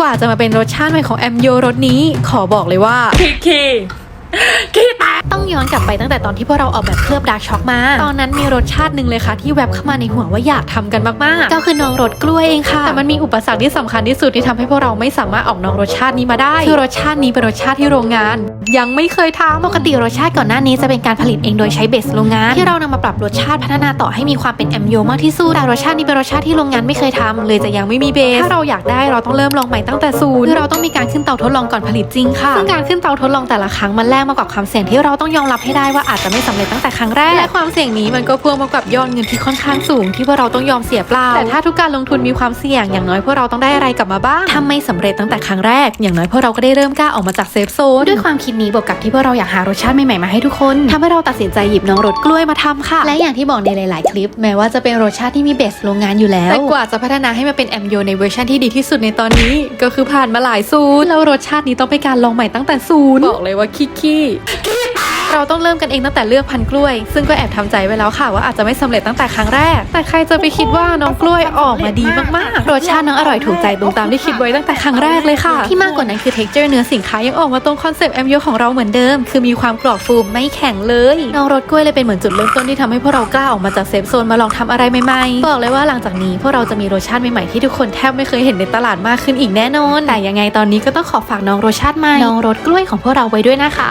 กว่าจะมาเป็นรสชาติใหม่ของแอมโยรสนี้ ขอบอกเลยว่าคีคี ขี้แตกต้องย้อนกลับไปตั้งแต่ตอนที่พวกเราออกแบบเคลือบดาร์กช็อกมา ตอนนั้นมีรสชาติหนึ่งเลยค่ะ ที่แวบเข้ามาในหัวว่าอยากทำกันมากๆ ก็คือน้องรสกล้วยเองค่ะ แต่มันมีอุปสรรคที่สำคัญที่สุดที่ทำให้พวกเราไม่สามารถออกน้องรสชาตินี้มาได้ คือรสชาตินี้เป็นรสชาติที่โรงงาน ยังไม่เคยทำปกติรสชาติก่อนหน้านี้จะเป็นการผลิตเองโดยใช้เบสโรงงาน ที่เรานำมาปรับรสชาติพัฒนาต่อให้มีความเป็นแอมโยมากที่สุดแต่รสชาตินี้เป็นรสชาติที่โรงงานไม่เคยทำเลยจะยังไม่มีเบสถ้าเราอยากได้เราต้องเริ่มลองใหม่ตั้งแต่ศูนย์คือเราต้องมีการขึ้นเตาทดลองก่อนผลิตจริงค่ะซึ่งการขึ้นเตาทดลองแต่ละครั้งมันแลกมากับความเสี่ยงที่เราต้องยอมรับให้ได้ว่าอาจจะไม่สำเร็จตั้งแต่ครั้งแรกและความเสี่ยงนี้มันก็พ่วงมากับยอดเงินที่ค่อนข้างสูงที่พวกเราต้องยอมเสียเปล่าแต่ถ้าทุกการลงทุนมีความเสี่ยงอย่างน้อยพวกเราต้องได้อะไรกลับมาบ้างถ้าไม่สำเร็จตั้งแต่ครั้งแรก อย่างน้อยพวกเราก็ได้เริ่มกล้าออกมาจากเซฟโซนด้วยความคิดนี้บวกกับที่พวกเราอยากหารสชาติใหม่ๆมาให้ทุกคนทำให้เราตัดสินใจหยิบน้องรสกล้วยมาทำค่ะ และอย่างที่บอกในหลาย ๆ คลิป แม้ว่าจะเป็นรสชาติที่มีเบสโรงงานอยู่แล้วแต่กว่าจะพัฒนาให้มันเป็นแอมโยในเวอร์ชันที่ดีที่สุดในตอนนี้ ก็คือผ่านมาหลายสูตรแล้วรสชาตินี้ต้องเป็นการลองใหม่ตั้งแต่ศูนย์บอกเลยว่าคิกกี้ เราต้องเริ่มกันเองตั้งแต่เลือกพันธุ์กล้วย ซึ่งก็แอบทำใจไว้แล้วค่ะว่าอาจจะไม่สำเร็จตั้งแต่ครั้งแรก แต่ใครจะไปคิดว่าน้องกล้วยออกมาดีมากๆ รสชาติน้องอร่อยถูกใจตรงตามที่คิดไว้ตั้งแต่ครั้งแรกเลยค่ะ ที่มากกว่านั้นคือ texture เนื้อสินค้ายังออกมาตรงคอนเซปต์แอมโยของเราเหมือนเดิม คือมีความกรอบฟูไม่แข็งเลย น้องรสกล้วยเลยเป็นเหมือนจุดเริ่มต้นที่ทำให้พวกเรากล้าออกมาจากเซฟโซนมาลองทำอะไรใหม่ๆ บอกเลยว่าหลังจากนี้พวกเราจะมีรสชาติใหม่ๆที่ทุกคนแทบไม่เคยเห็นในตลาดมากขึ้นอีกแน่นอน แต่ยังไงตอนนี้ก็ต้องขอฝากน้องรสชาติใหม่น้องรสกล้วยของพวกเราไว้ด้วยนะคะ